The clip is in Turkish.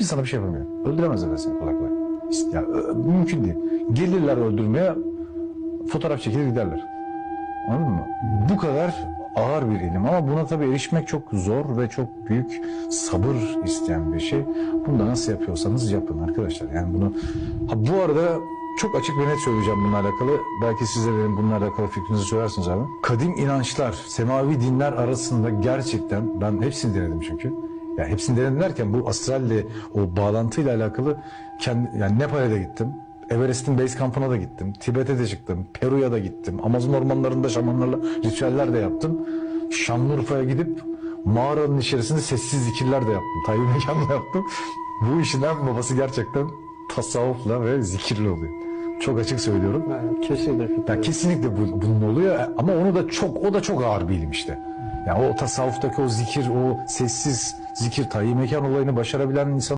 hiçbir sana bir şey yapamıyor. Öldüremezler seni kolay Ya, mümkün değil. Gelirler öldürmeye fotoğraf çekilir giderler. Anladın mı? Bu kadar ağır bir ilim ama buna tabii erişmek çok zor ve çok büyük sabır isteyen bir şey. Bunu da nasıl yapıyorsanız yapın arkadaşlar. Yani bunu ha bu arada çok açık ve net söyleyeceğim bununla alakalı. Belki siz de benim bununla alakalı fikrinizi söylersiniz abi. Kadim inançlar, semavi dinler arasında gerçekten ben hepsini denedim çünkü. Ya hepsini denedim derken bu astralle o bağlantıyla alakalı kendi yani Nepal'e de gittim. Everest'in base kampına da gittim. Tibet'e de çıktım. Peru'ya da gittim. Amazon ormanlarında şamanlarla ritüeller de yaptım. Şanlıurfa'ya gidip mağaranın içerisinde sessiz zikirler de yaptım. Tayyip mekanla yaptım. Bu işin en babası gerçekten tasavvufla ve zikirle oluyor. Çok açık söylüyorum. Yani kesinlikle Ya katılıyorum. kesinlikle bu, bunun oluyor ama onu da çok o da çok ağır bir ilim işte. Yani o tasavvuftaki o zikir, o sessiz zikir, tayyi mekan olayını başarabilen insan